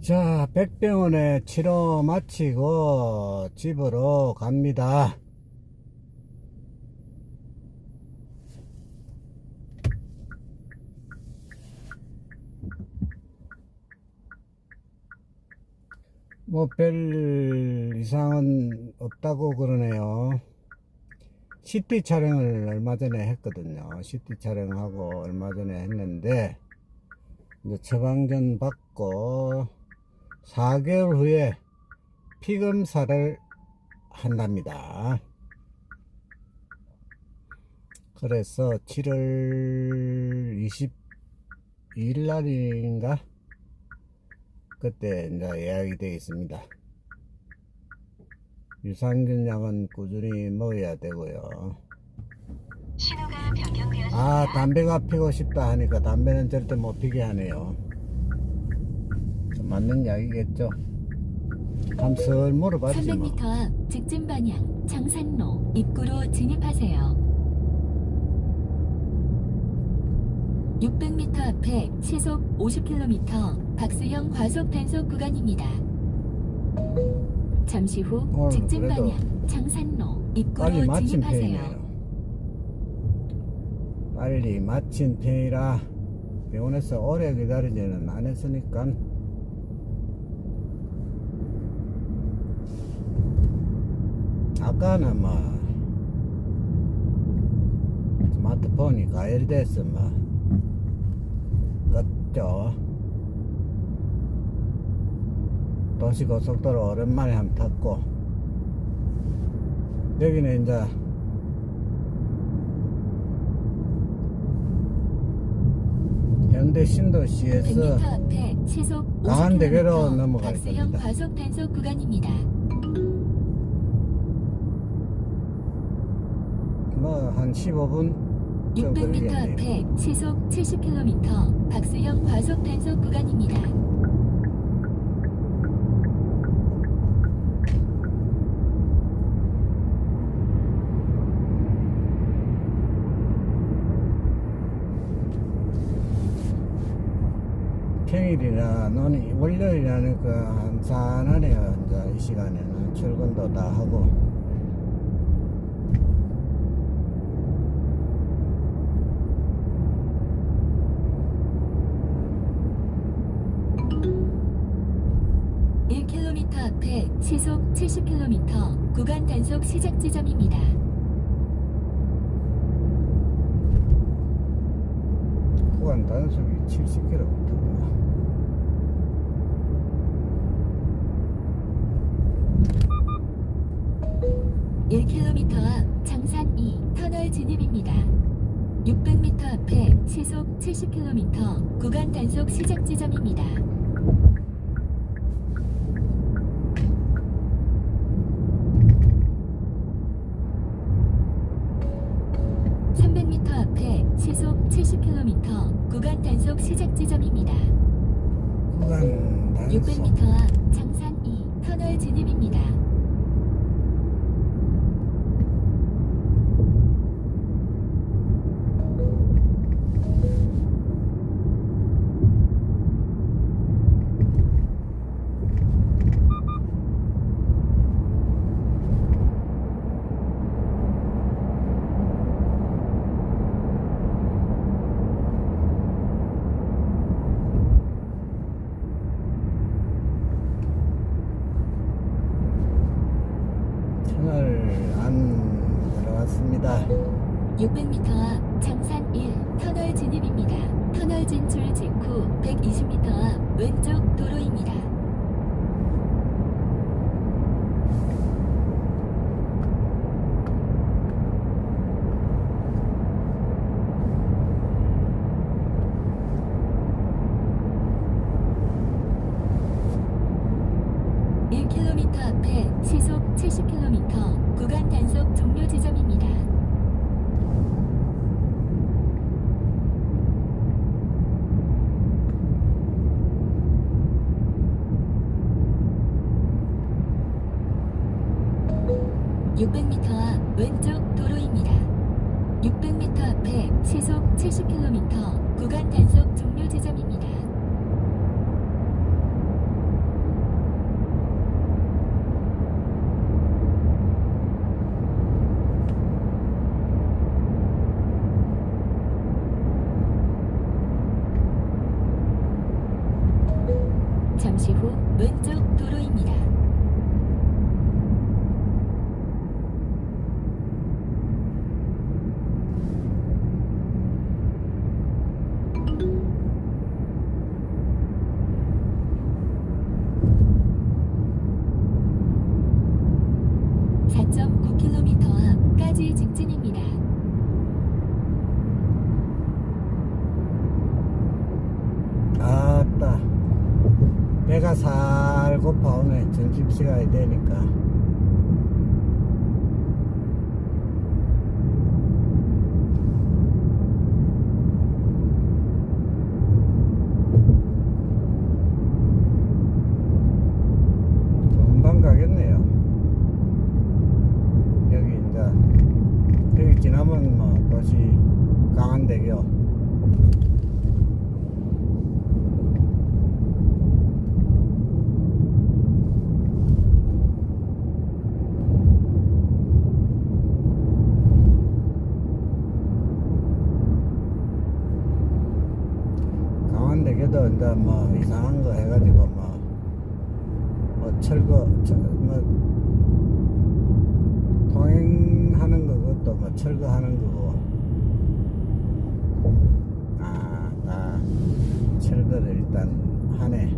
자, 백병원에 치료 마치고 집으로 갑니다. 뭐 별 이상은 없다고 그러네요. CT 촬영을 얼마 전에 했거든요. CT 촬영하고 얼마 전에 했는데 이제 처방전 받고 4개월 후에 피검사를 한답니다. 그래서 7월 22일 날인가 그때 이제 예약이 되어 있습니다. 유산균 약은 꾸준히 먹어야 되고요. 아 담배가 피고 싶다 하니까 담배는 절대 못 피게 하네요 좀 맞는 약이겠죠 감슬 물어봤지 뭐 300m 앞 직진 방향 장산로 입구로 진입하세요. 600m 앞에 시속 50km 박스형 과속 단속 구간입니다. 잠시 후 어, 직진 그래도 방향 장산로 빨리 입구로 마친 진입하세요. 편이네요 빨리 마친 편이라 병원에서 오래 기다리지는 않았으니까 아까는 뭐 스마트폰이 가열돼서 뭐 껐죠 도시고속도로 오랜만에 한번 탔고 여기는 이제 현대 100m 신도시에서 강한대교로 50km 넘어갈 겁니다. 과속 단속 구간입니다. 뭐 한 15분 좀 600m 걸리겠네요. 앞에 시속 70km 박스형 과속 단속 구간입니다. 평일이나 노니 월요일이라는 그 한산하네요. 이제 이 시간에는 출근도 다 하고. M 앞에 시속 70km 구간 단속 시작 지점입니다. 구간 단속이 70km구나. 일 k m 앞 장산 2 터널 진입입니다. 600m 앞에 시속 70km 구간 단속 시작 지점입니다. 구간 단속. 600m 앞 장산 2 터널 진입입니다. 터널 안 들어갔습니다. 600m 앞 장산 1 터널 진입입니다. 터널 진출 직후 120m 앞 왼쪽 도로입니다. 일 k m 앞에 시속 70km 단속 종료 지점입니다. 고파오네 점심시간이 되니까. 금방 가겠네요. 여기 이제 여기 지나면 뭐 다시 강한대교 강원대교도 이제 뭐 이상한 거 해가지고 뭐, 뭐 철거, 철, 뭐 통행하는 거 그것도 뭐 철거하는 거고 아, 다 철거를 일단 하네.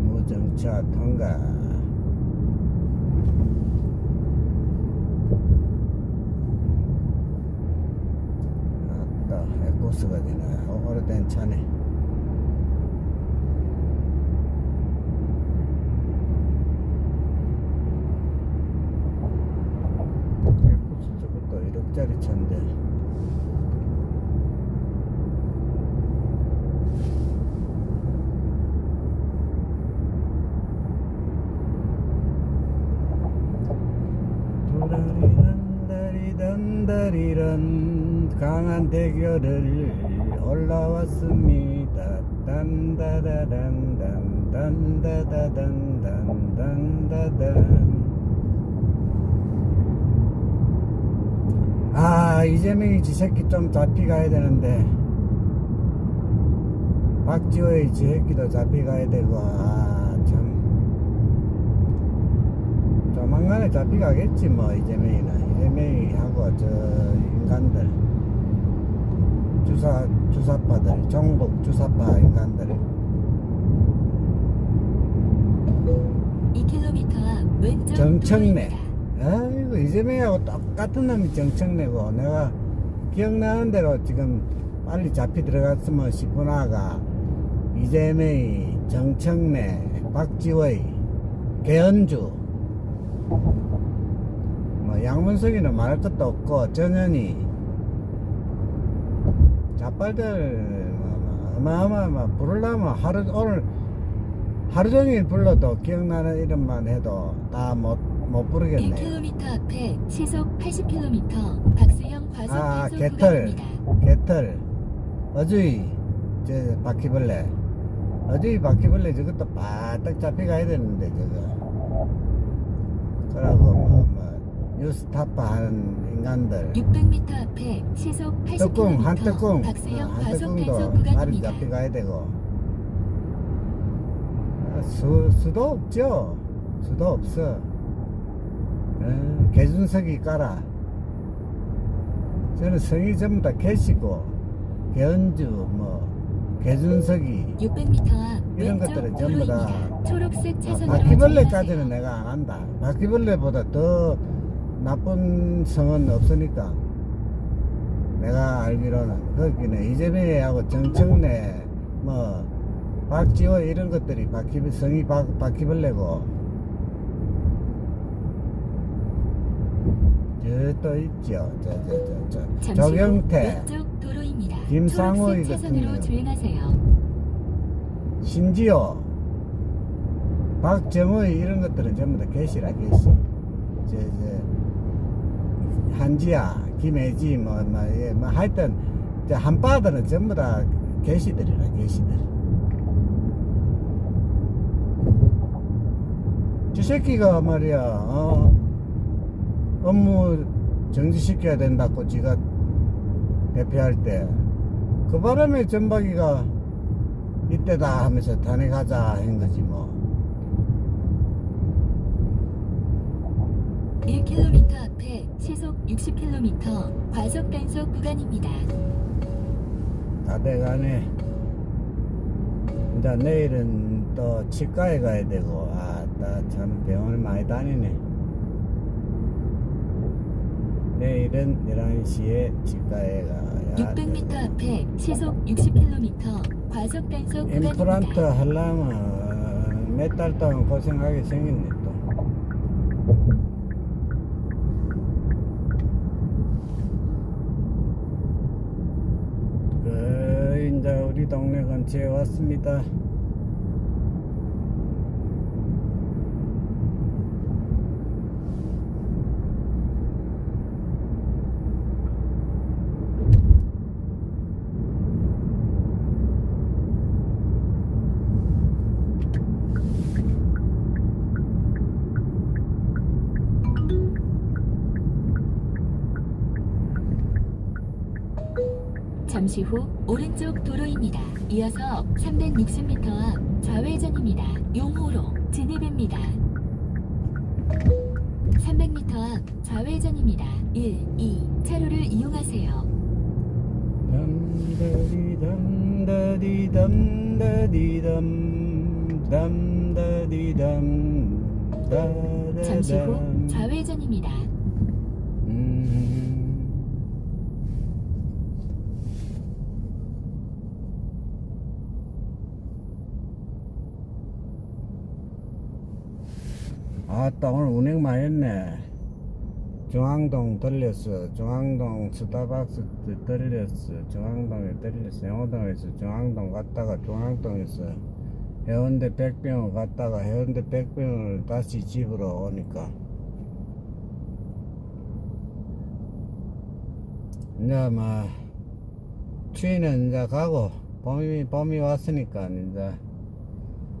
무정차 통과. 아따 에코스가 되네 어, 오래된 차네 10억짜리 차인데. 단다리란 강한 대결을 올라왔습니다. 단다다단단 단다다단단 단다단 아 이재명이 지 새끼 좀 잡히 가야 되는데. 박지호의 지 새끼도 잡히 가야 되고 아참. 조만간에 잡히 가겠지 뭐 이재명이는 이재명이 하고 저 인간들. 주사 주사파들 정복 주사파 인간들. 2km 앞 왼쪽 정청래. 도 아이고 이재명하고 똑같은 놈이 정청래고 내가 기억나는 대로 지금 빨리 잡히 들어갔으면 싶으나가 이재명이 정청래 박지호의 개헌주. 뭐 양문석이는 말할 것도 없고 전현이 자빨들 뭐, 어마어마 부르려면 하루 오늘 하루 종일 불러도 기억나는 이름만 해도 다못 못 부르겠네요. 1km 앞에 시속 80km 박수형 과속 아, 단속 개털. 구간입니다. 개털, 어주이, 저 바퀴벌레, 어주이 바퀴벌레 저것도 바짝 잡혀가야 되는데 저거. 그러고 뭐, 뭐 뉴스타파 하는 인간들. 600m 앞에 시속 80km 떡궁 한 떡궁 박수형 한 과속 단속 떡궁도 말이 구간입니다. 잡혀가야 되고 아, 수, 수도 없죠 수도 없어 어, 개준석이 깔아 저는 성이 전부 다 개시고 개은주 뭐 개준석이 600m 앞 이런 것들은 전부 다 도로입니다. 초록색 아, 차선으로 바퀴벌레까지는 주행하세요. 내가 안 한다. 바퀴벌레보다 더 나쁜 성은 없으니까. 내가 알기로는 거기는 이재명하고 정청래 뭐 박지호 이런 것들이 바퀴 성이 바, 바퀴벌레고 저또 있죠. 저 저 저 저, 조경태, 왼쪽 도로입니다. 김상호이 초록색 차선으로 같은 주행하세요. 신지호, 박정호이 이런 것들은 전부 다 개시라 개시. 저, 저, 한지야, 김혜지, 뭐, 뭐, 예, 뭐, 하여튼, 저 한바들은 전부 다 개시들이라, 개시들. 저 새끼가 말이야, 어, 업무 정지시켜야 된다고 지가 대표할 때 그 바람에 전박이가 이때다 하면서 탄핵하자 한 거지 뭐. 1km 앞에 시속 60km 과속 단속 구간입니다. 다 돼가네. 이제 내일은 또 치과에 가야 되고 아참 병원을 많이 다니네 내일은 11시에 치과에 가야 600m 앞에 시속 60km 과속 단속 임플란트 구간입니다. 하려면 몇 달 동안 고생하게 생겼네 또. 그 이제 우리 동네 근처에 왔습니다. 잠시 후 오른쪽 도로입니다. 이어서 360m 앞 좌회전입니다. 용호로 진입입니다. 300m 앞 좌회전입니다. 1, 2 차로를 이용하세요. 잠시 후 좌회전입니다. 아따 오늘 운행 많이 했네. 중앙동 들렸어. 중앙동 스타벅스 들렸어. 중앙동에 들렸어. 영호동에서 중앙동 갔다가 중앙동에서 해운대 백병원 갔다가 해운대 백병원을 다시 집으로 오니까. 이제 뭐 추위는 이제 가고 봄이 봄이 왔으니까 이제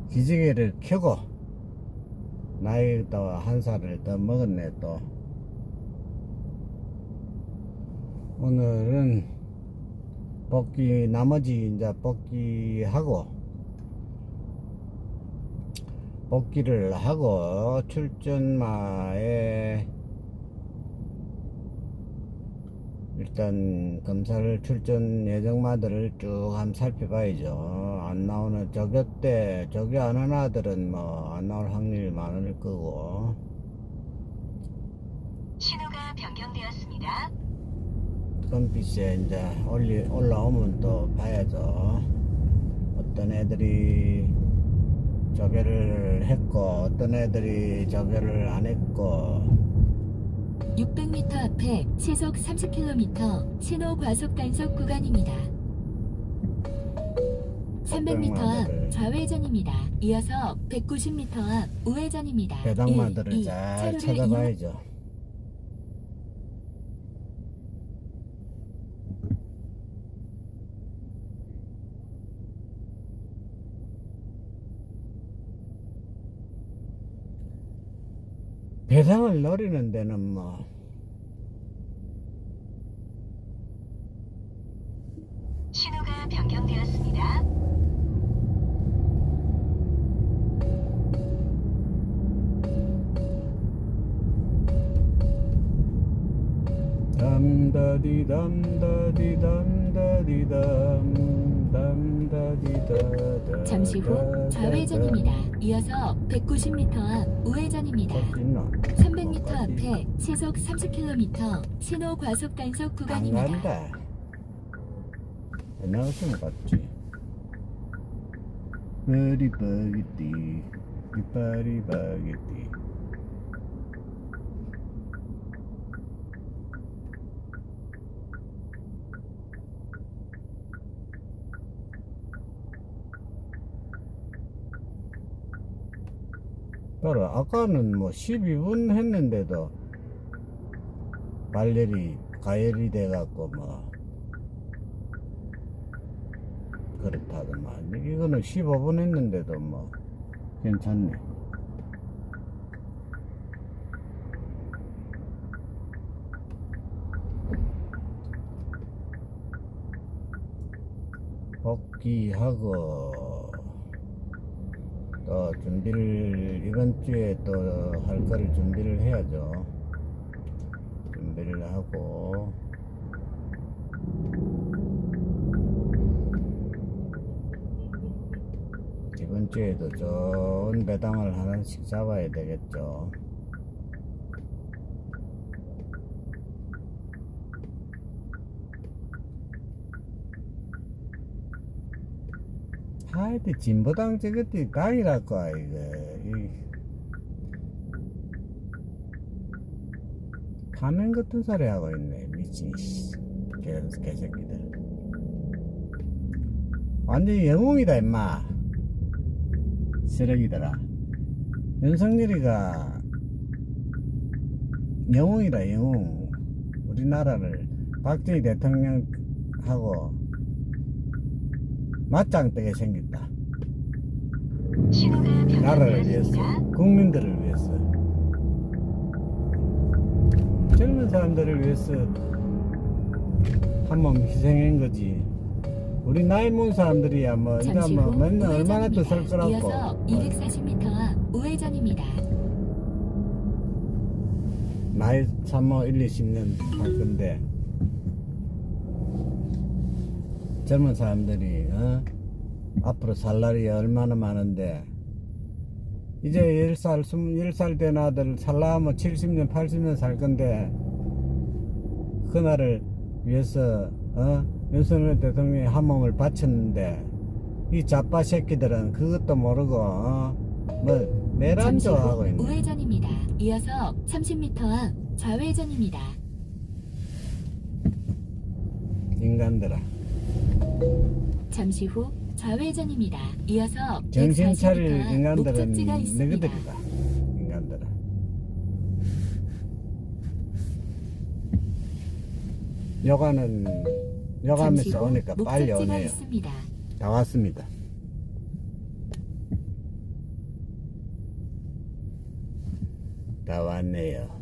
기지개를 켜고 나이 또 한 살을 더 먹었네 또 오늘은 복귀 나머지 이제 복귀하고 복귀를 하고 출전마에 일단 검사를 출전 예정마들을 쭉 한번 살펴봐야죠. 안 나오는 저교 때안 하는 아들은 뭐 안 나올 확률이 많을 거고 신호가 변경되었습니다. 컴피스에 이제 올리, 올라오면 또 봐야죠. 어떤 애들이 저교를 했고 어떤 애들이 저교를 안 했고 600m 앞에 시속 30km 신호 과속 단속 구간입니다. 300m 앞 좌회전입니다. 이어서 190m 앞 우회전입니다. 배당마들을 1, 2 잘 찾아봐야죠. 배상을 노리는 데는 뭐 잠시 후 좌회전입니다. 이어서 190m 앞 우회전입니다. 300m 앞에 시속 30km 신호 과속 단속 안 구간입니다. 간다 나왔으면 갔지 버리바게티 이파리바게 티 봐라 아까는 뭐 12분 했는데도 발열이 가열이 돼갖고 뭐 그렇다더만 이거는 15분 했는데도 뭐 괜찮네. 복귀하고 또 준비를 이번 주에 또 할 거를 준비를 해야죠. 준비를 하고 이번 주에도 좋은 배당을 하나씩 잡아야 되겠죠. 하여튼 진보당 저것들이 당이랄 아 이거 이 가면 같은 소리 하고 있네 미친 개새끼들. 완전히 영웅이다 임마. 쓰레기들아. 윤석열이가 영웅이다 영웅. 우리나라를 박정희 대통령하고 맞짱 뜨게 생겼다 신호가 나라를 위해서. 국민들을 위해서 젊은 사람들을 위해서 한 몸 희생한 거지 우리 나이 먹은 사람들이야 뭐 이제 뭐후 맨날 얼마나 또 살. 거라고 이어서 240m 앞 우회전입니다. 나이 참뭐 1, 20년 할 건데 젊은 사람들이 어? 앞으로 살 날이 얼마나 많은데 이제 10살, 21살 된 아들 살라면 70년, 80년 살 건데 그날을 위해서 어? 윤석열 대통령이 한 몸을 바쳤는데 이 자빠 새끼들은 그것도 모르고 어? 뭐 내란 좋아하고 있네 우회전입니다. 이어서 30m 앞 좌회전입니다. 인간들아 잠시 후 좌회전입니다. 이어서 정신 140m 차릴 앞 인간들은 목적지가 있습니다. 너희들이다. 인간들아. 여가는 잠시 여가면서 후 오니까 빨리 목적지가 오네요. 있습니다. 다 왔습니다. 다 왔네요.